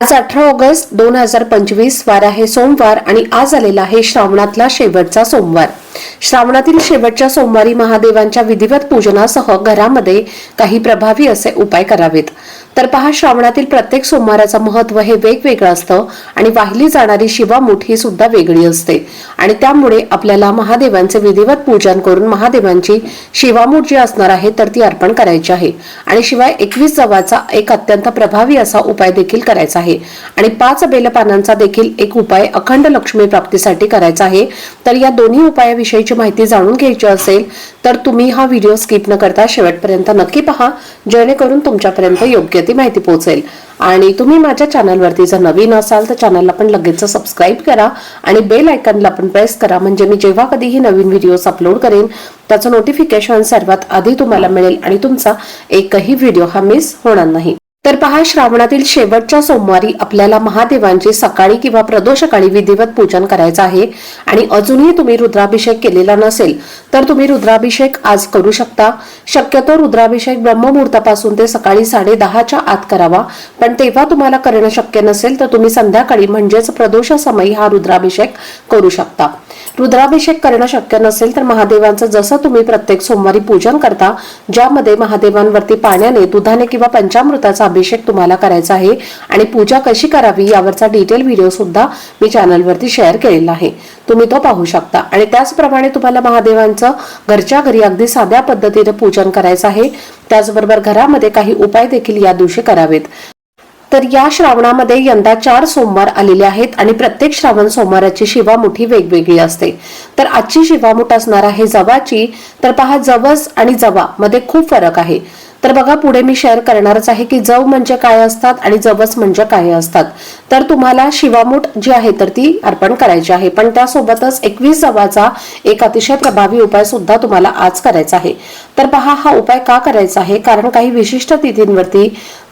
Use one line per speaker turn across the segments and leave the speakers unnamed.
आज अठरा ऑगस्ट दोन हजार पंचवीस वार आहे सोमवार आणि आज आलेला आहे श्रावणातला शेवटचा सोमवार. श्रावणातील शेवटच्या सोमवारी महादेवांच्या विधिवत पूजनासह घरामध्ये काही प्रभावी असे उपाय करावेत. तर पहा श्रावणातील प्रत्येक सोमवाराचं महत्त्व हे वेगवेगळं असतं आणि वाहिली जाणारी शिवामूठ ही सुद्धा वेगळी असते. आणि त्यामुळे आपल्याला महादेवांचे विधिवत पूजन करून महादेवांची शिवामूठ जी असणार आहे तर ती अर्पण करायची आहे. आणि शिवाय एकवीस जवाचा एक अत्यंत प्रभावी असा उपाय देखील करायचा आहे. आणि पाच बेलपानांचा देखील एक उपाय अखंड लक्ष्मी प्राप्तीसाठी करायचा आहे. तर या दोन्ही उपायाविषयीची माहिती जाणून घ्यायची असेल तर तुम्ही हा व्हिडिओ स्किप न करता शेवटपर्यंत नक्की पहा. जेणेकरून तुमच्यापर्यंत योग्य ती माहिती पोहोचेल. आणि तुम्ही माझ्या चॅनलवरती जर नवीन असाल तर चॅनलला पण लगेच सबस्क्राईब करा आणि बेल आयकनला पण प्रेस करा. म्हणजे मी जेव्हा कधीही नवीन व्हिडिओज अपलोड करेन त्याचं नोटिफिकेशन सर्वात आधी तुम्हाला मिळेल आणि तुमचा एकही व्हिडिओ हा मिस होणार नाही. तर पहा श्रावणातील शेवटच्या सोमवारी आपल्याला महादेवांची सकाळी किंवा प्रदोषकाळी विधिवत पूजन करायचं आहे. आणि अजूनही तुम्ही रुद्राभिषेक केलेला नसेल तर तुम्ही रुद्राभिषेक आज करू शकता. शक्यतो रुद्राभिषेक ब्रह्ममुहूर्तापासून ते सकाळी साडे दहाच्या आत करावा. पण तेव्हा तुम्हाला करणं शक्य नसेल तर तुम्ही संध्याकाळी म्हणजेच प्रदोष समयी हा रुद्राभिषेक करू शकता. रुद्राभिषेक करणं शक्य नसेल तर महादेवांचं जसं तुम्ही प्रत्येक सोमवारी पूजन करता ज्यामध्ये महादेवांवरती पाण्याने दुधाने किंवा पंचामृताचा अभिषेक तुम्हाला करायचा आहे आणि पूजा कशी करावी यावरचा डिटेल व्हिडिओ सुद्धा मी चॅनलवरती शेअर केलेला आहे. तुम्ही तो पाहू शकता. आणि त्याचप्रमाणे तुम्हाला महादेवांचं घरच्या घरी अगदी साध्या पद्धतीने पूजन करायचं आहे. त्याचबरोबर घरामध्ये काही उपाय देखील या दिवशी करावेत. तर या श्रावणामध्ये यंदा चार सोमवार आलेले आहेत आणि प्रत्येक श्रावण सोमवाराची शिवामुठी वेगवेगळी असते. तर आजची शिवामुठ असणार आहे जवाची. तर पहा जवस आणि जवा मध्ये खूप फरक आहे. तर बघा पुढे मी शेअर करणारच आहे की जव म्हणजे काय असतात आणि जवस म्हणजे काय असतात. तर तुम्हाला शिवामूठ जी आहे तर ती अर्पण करायची आहे. पण त्यासोबतच एकवीस जवाचा एक अतिशय प्रभावी उपाय सुद्धा तुम्हाला आज करायचा आहे. तर पहा हा उपाय का करायचा आहे? कारण काही विशिष्ट तिथींवरती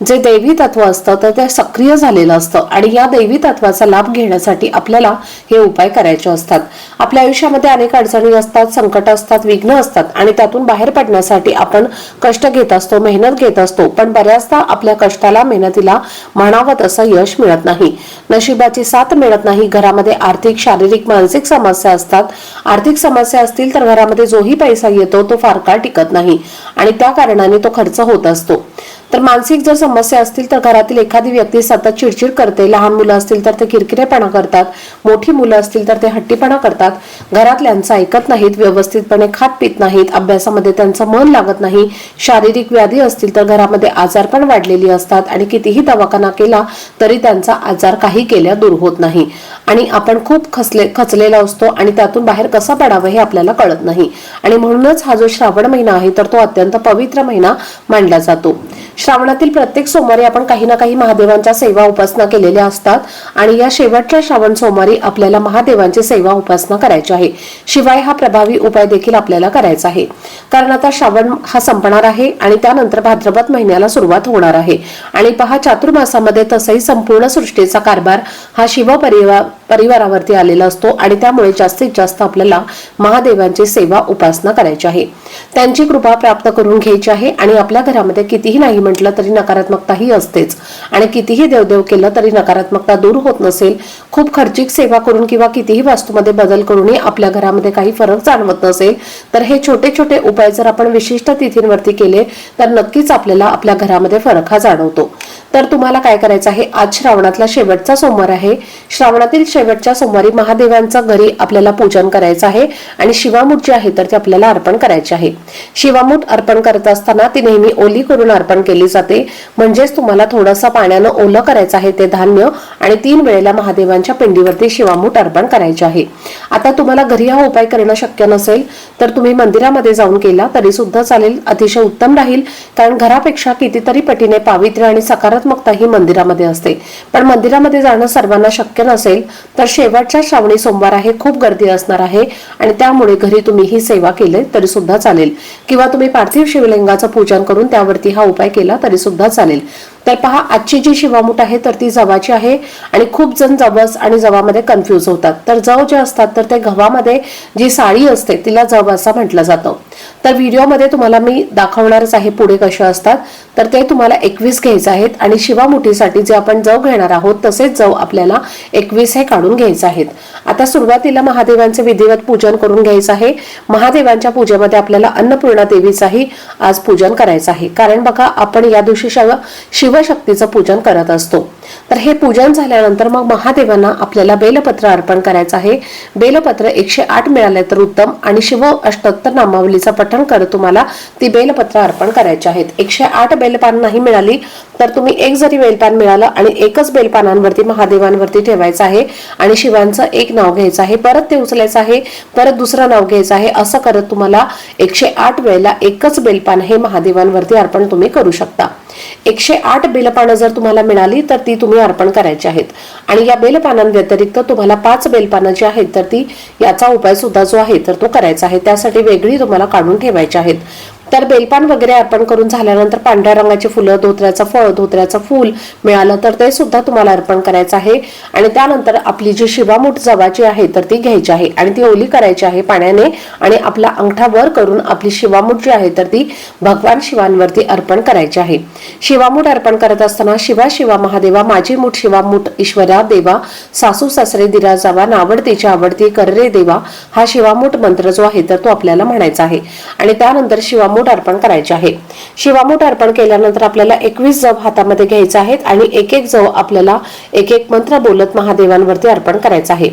जे दैवी तत्व असतं तर ते सक्रिय झालेलं असतं. आणि या दैवी तत्वाचा लाभ घेण्यासाठी आपल्याला हे उपाय करायचे असतात. आपल्या आयुष्यामध्ये अनेक अडचणी असतात संकट असतात विघ्न असतात. आणि त्यातून बाहेर पडण्यासाठी आपण कष्ट घेत असतो. मेहनत घेत असतो पण बऱ्याचदा आपल्या कष्टाला मेहनतीला म्हणावं तसं यश मिळत नाही. नशिबाची साथ मिळत नाही. घरामध्ये आर्थिक शारीरिक मानसिक समस्या असतात. आर्थिक समस्या असतील तर घरामध्ये जोही पैसा येतो तो फार काळ टिकत नाही. आणि त्या कारणाने तो खर्च होत असतो. तर मानसिक जर समस्या असतील तर घरातील एखादी व्यक्ती सतत चिडचिड करते. लहान मुलं असतील तर ते किरकिरेपणा करतात. मोठी मुलं असतील तर ते हट्टीपणा करतात. घरातल्यांचं ऐकत नाहीत व्यवस्थितपणे खात पित नाहीत अभ्यासामध्ये त्यांचं मन लागत नाही शारीरिक व्याधी असतील तर घरामध्ये आजार पण वाढलेली असतात आणि कितीही दवाखाना केला तरी त्यांचा आजार काही केल्या दूर होत नाही. आणि आपण खूप खचले खचलेला असतो आणि त्यातून बाहेर कसा पडावं हे आपल्याला कळत नाही. आणि म्हणूनच हा जो श्रावण महिना आहे तर तो अत्यंत पवित्र महिना मानला जातो. श्रावणातील प्रत्येक सोमवारी आपण काही ना काही महादेवांच्या सेवा उपासना केलेल्या असतात आणि या शेवटच्या श्रावण सोमवारी आपल्याला महादेवांची सेवा उपासना करायची आहे. शिवाय हा प्रभावी उपाय देखील आपल्याला करायचा आहे. कारण आता श्रावण हा संपणार आहे आणि त्यानंतर भाद्रपद महिन्याला सुरुवात होणार आहे. आणि पहा चातुर्मासामध्ये तसंही संपूर्ण सृष्टीचा कारभार हा शिवपरिवार परिवारावरती आलेला असतो आणि त्यामुळे जास्तीत जास्त आपल्याला महादेवांची सेवा उपासना करायची आहे. त्यांची कृपा प्राप्त करून घ्यायची आहे आणि आपल्या घरामध्ये कितीही नाही म्हटलं तरी नकारात्मकताही असतेच. आणि कितीही देवदेव केलं तरी नकारात्मकता दूर होत नसेल खूप खर्चिक सेवा करून किंवा कितीही वास्तूमध्ये बदल करूनही आपल्या घरामध्ये काही फरक जाणवत नसेल तर हे छोटे छोटे उपाय जर आपण विशिष्ट तिथींवरती केले तर नक्कीच आपल्याला आपल्या घरामध्ये फरक हा जाणवतो. तर तुम्हाला काय करायचं आहे? आज श्रावणातला शेवटचा सोमवार आहे. श्रावणातील शेवटच्या सोमवारी महादेवांचा घरी आपल्याला पूजन करायचं आहे आणि शिवामूठ जी आहे तर ती आपल्याला अर्पण करायची आहे. शिवामूठ अर्पण करत असताना ती नेहमी ओली करून अर्पण केली जाते. म्हणजेच तुम्हाला थोडंसं पाण्यानं ओलं करायचं आहे ते धान्य आणि तीन वेळेला महादेवांच्या पिंडीवरती शिवामूठ अर्पण करायचे आहे. आता तुम्हाला घरी हा उपाय करणं शक्य नसेल तर तुम्ही मंदिरामध्ये जाऊन केला तरी सुद्धा चालेल अतिशय उत्तम राहील कारण घरापेक्षा कितीतरी पटीने पावित्र्य आणि सकारात्मकता ही मंदिरामध्ये असते. पण मंदिरामध्ये जाणं सर्वांना शक्य नसेल तर शेवटच्या श्रावणी सोमवार आहे खूप गर्दी असणार आहे आणि त्यामुळे घरी तुम्ही ही सेवा केली तरी सुद्धा चालेल. किंवा तुम्ही पार्थिव शिवलिंगाचं पूजन करून त्यावरती हा उपाय केला तरी सुद्धा चालेल. तर पहा आजची जी शिवामूठ आहे तर ती जवाची आहे आणि खूप जण जवस आणि जवामध्ये कन्फ्यूज होतात. तर जव जे असतात तर ते गव्हामध्ये जी साळी असते तिला जव असं म्हटलं जातं. तर व्हिडिओमध्ये तुम्हाला मी दाखवणारच आहे पुढे कसे असतात. तर ते तुम्हाला एकवीस घ्यायचे आहेत आणि शिवामुठीसाठी जे आपण जव घेणार आहोत तसेच जव आपल्याला एकवीस हे काढून घ्यायचे आहेत. आता सुरुवातीला महादेवांचे विधिवत पूजन करून घ्यायचं आहे. महादेवांच्या पूजेमध्ये आपल्याला अन्नपूर्णा देवीचाही आज पूजन करायचं आहे. कारण बघा आपण या दिवशी शिव शिवशक्तीचं पूजन करत असतो. तर हे पूजन झाल्यानंतर मग महादेवांना आपल्याला बेलपत्र अर्पण करायचं आहे. बेलपत्र एकशे आठ मिळाले तर उत्तम आणि शिव अष्टोत्तर नामावलीचं पठण करत तुम्हाला ती बेलपत्र अर्पण करायची आहेत. एकशे आठ बेलपान नाही मिळाली तर तुम्ही एक जरी बेलपान मिळालं आणि एकच बेलपानांवरती महादेवांवरती ठेवायचं आहे आणि शिवांचं एक नाव घ्यायचं आहे परत ते उचलायचं आहे परत दुसरं नाव घ्यायचं आहे असं करत तुम्हाला एकशे आठ वेळेला एकच बेलपान हे महादेवांवरती अर्पण तुम्ही करू शकता. एकशे आठ बेलपानं जर तुम्हाला मिळाली तर ती तुम्ही अर्पण करायची आहेत. आणि या बेलपानांव्यतिरिक्त तुम्हाला पाच बेलपानं जी आहेत तर ती याचा उपाय सुद्धा जो आहे तर तो करायचा आहे. त्यासाठी वेगळी तुम्हाला काढून ठेवायची आहेत. तर बेलपान वगैरे अर्पण करून झाल्यानंतर पांढऱ्या रंगाची फुलं धोत्र्याचं फळ धोत्र्याचं फूल मिळालं तर ते सुद्धा तुम्हाला अर्पण करायचं आहे. आणि त्यानंतर आपली जी शिवामूठ जवाची आहे तर ती घ्यायची आहे. आणि ती ओली करायची आहे पाण्याने. आणि आपला अंगठा वर करून आपली शिवामूठ जी आहे तर ती भगवान शिवांवरती अर्पण करायची आहे. शिवामूठ अर्पण करत असताना शिवा शिवा महादेवा माझी मूठ शिवामूठ ईश्वरा देवा सासू सासरे दिरा जावा नावडतीची आवडती कररे देवा हा शिवामूठ मंत्र जो आहे तर तो आपल्याला म्हणायचा आहे. आणि त्यानंतर शिवामूठ अर्पण करायचे आहे. शिवामूठ अर्पण केल्यानंतर आपल्याला एकवीस जव हातामध्ये घ्यायचे आहेत आणि एक एक जव आपल्याला एक एक मंत्र बोलत महादेवांवरती अर्पण करायचा आहे.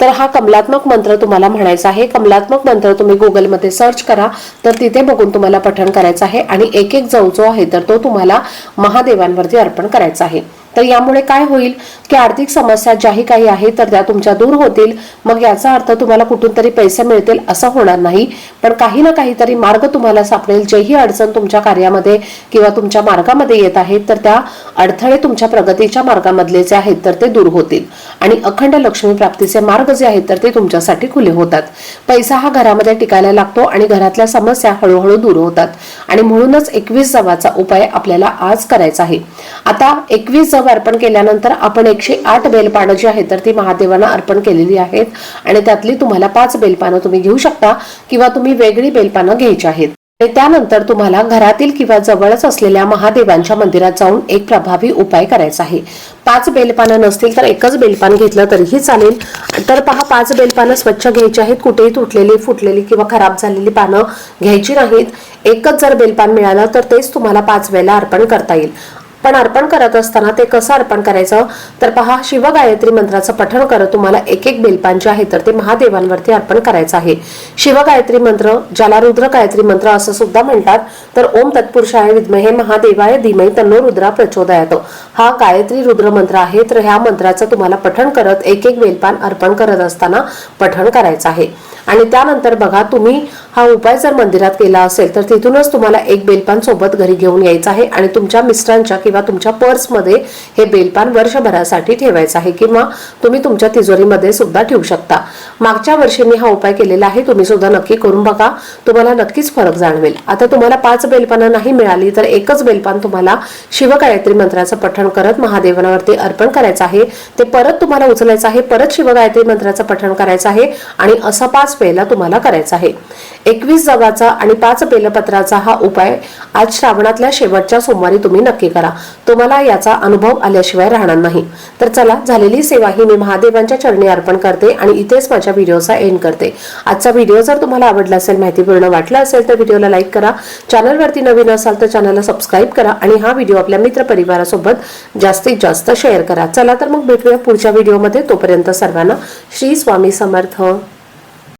तर हा कमलात्मक मंत्र तुम्हाला म्हणायचा आहे. कमलात्मक मंत्र तुम्ही गुगलमध्ये सर्च करा तर तिथे बघून तुम्हाला पठण करायचं आहे आणि एक एक जव जो आहे तर तो तुम्हाला महादेवांवरती अर्पण करायचा आहे. तर यामुळे काय होईल की आर्थिक समस्या ज्याही काही आहेत तर त्या तुमच्या दूर होतील. मग याचा अर्थ तुम्हाला कुठून तरी पैसे मिळतील असं होणार नाही. पण काही ना काहीतरी मार्ग तुम्हाला सापडेल. जेही अडचण तुमच्या कार्यामध्ये किंवा तुमच्या मार्गामध्ये येत आहेत तर त्या अडथळे तुमच्या प्रगतीच्या मार्गामधले जे आहेत तर ते दूर होतील. आणि अखंड लक्ष्मी प्राप्तीचे मार्ग जे आहेत तर ते तुमच्यासाठी खुले होतात. पैसा हा घरामध्ये टिकायला लागतो आणि घरातल्या समस्या हळूहळू दूर होतात. आणि म्हणूनच एकवीस जवाचा उपाय आपल्याला आज करायचा आहे. आता एकवीस जव अर्पण केल्यानंतर आपण एकशे आठ बेलपानं जी आहेत तर ती महादेवांना अर्पण केलेली आहेत. आणि त्यातली तुम्हाला पाच बेलपानं तुम्ही घेऊ शकता किंवा तुम्ही वेगळी बेलपानं घ्यायची आहेत. आणि त्यानंतर तुम्हाला घरातील किंवा जवळच असलेल्या महादेवांच्या मंदिरात जाऊन एक प्रभावी उपाय करायचा आहे. पाच बेलपानं नसतील तर एकच बेलपान घेतलं तरीही चालेल. तर पहा पाच बेलपानं स्वच्छ घ्यायची आहेत. कुठेही तुटलेली फुटलेली किंवा खराब झालेली पानं घ्यायची नाहीत. एकच जर बेलपान मिळालं तर तेच तुम्हाला पाच वेळेला अर्पण करता येईल. पण अर्पण करत असताना ते कसं अर्पण करायचं? तर पहा शिवगायत्री मंत्राचं पठण करत तुम्हाला एक एक बेलपान जे आहे तर ते महादेवांवरती अर्पण करायचं आहे. शिवगायत्री मंत्र ज्याला रुद्र गायत्री मंत्र असं सुद्धा म्हणतात तर ओम तत्पुरुषाय विद्महे महादेवाय धीमही तन्नो रुद्रा प्रचोदयात. हा गायत्री रुद्र मंत्र आहे तर ह्या मंत्राचं तुम्हाला पठण करत एक एक बेलपान अर्पण करत असताना पठण करायचं आहे. आणि त्यानंतर बघा तुम्ही हा उपाय जर मंदिरात केला असेल तर तिथूनच तुम्हाला एक बेलपान सोबत घरी घेऊन यायचं आहे आणि तुमच्या मिस्टरांच्या किंवा तुमच्या पर्समध्ये हे बेलपान वर्षभरासाठी ठेवायचं आहे किंवा तुम्ही तुमच्या तिजोरीमध्ये सुद्धा ठेवू शकता. मागच्या वर्षी मी हा उपाय केलेला आहे तुम्ही सुद्धा नक्की करून बघा. तुम्हाला नक्कीच फरक जाणवेल. आता तुम्हाला पाच बेलपानं नाही मिळाली तर एकच बेलपान तुम्हाला शिवगायत्री मंत्राचं पठण करत महादेवांवरती अर्पण करायचं आहे. ते परत तुम्हाला उचलायचं आहे परत शिवगायत्री मंत्राचं पठण करायचं आहे आणि असं पाच वेळेला तुम्हाला करायचा आहे. एकवीस जगाचा आणि पाच बेलपत्राचा हा उपाय आज श्रावणातल्या शेवटच्या सोमवारी तुम्ही नक्की करा. तुम्हाला याचा अनुभव आल्याशिवाय राहणार नाही. तर चला झालेली सेवा ही मी महादेवांच्या चरणी अर्पण करते आणि इथेच माझ्या व्हिडिओचा एंड करते. आजचा व्हिडिओ जर तुम्हाला आवडला असेल माहितीपूर्ण वाटला असेल तर व्हिडिओला लाईक करा. चॅनलवरती नवीन असाल तर चॅनलला सबस्क्राईब करा आणि हा व्हिडिओ आपल्या मित्र परिवारासोबत जास्तीत जास्त शेअर करा. चला तर मग भेटूया पुढच्या व्हिडिओमध्ये. तोपर्यंत सर्वांना श्री स्वामी समर्थ.